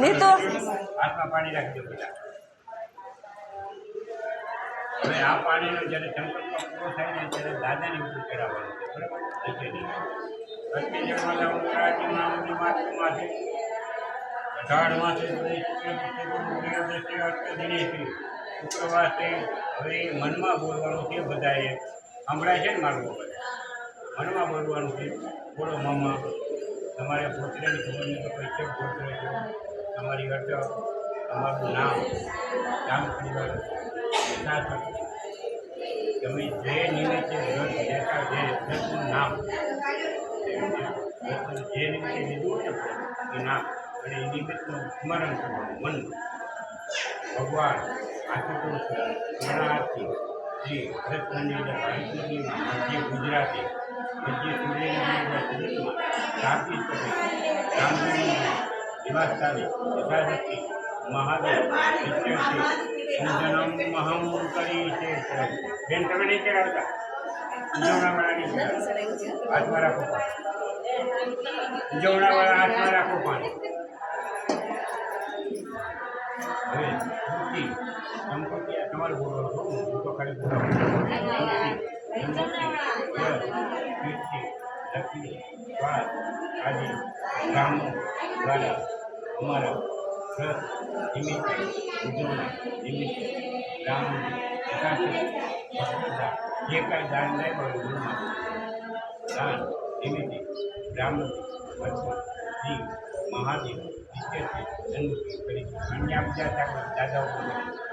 નીતુ હાથમાં પાણી રાખજો બધા. હવે આ પાણીનો જ્યારે સંકલ્પ પૂરો થાય ને ત્યારે દાદાની ઉપર ચડાવવાનું છે, બરાબર? નીચેની ભક્તિ જન્મના ઉમરાજી નામની માતૃમાં છે અઢારમાંથી શુક્રવારથી હવે મનમાં બોલવાનું છે બધાએ. સંભળાય છે ને મારું મનમાં બોલવાનું છે. બોલો મામા. તમારે પોતરાની ખબર નહીં કઈ કેમ પોતરે છો તમારી વાત, તમારું નામ નામ પરિવાર તમે જે નિમિત્તે વ્રત લેતા જે વ્રતનું નામ જે નિમિત્તે લીધું ને, એ નામ. અને એ નિમિત્તનું સ્મરણ કરવાનું, મન. ભગવાન આશુતોષ શરણાર્થી. જે ભરતમંદિર અંદર મધ્ય ગુજરાતી રામગીરી નિવાસસ્થાને યથાશક્તિ મહાદેવ પૂજનમ મહમ કરી છે બેન તમે નહીં ચડાવતા હાથમાં રાખો ઉજવણાવાળા હાથમાં રાખો પાણી હવે તમારે સ્વાદ આજે બ્રાહ્મણો દ્વારા અમારા રથ નિમિત્તે ઉજવણી નિમિત્તે યથાશક્તિ જે કાંઈ દાન લાવ્યા હોય ગુરુમાં દાન નિમિત્તે બ્રાહ્મણ ભગવાન શ્રી મહાદેવ વિશેષ કરી અન્ય બીજા દાદાઓ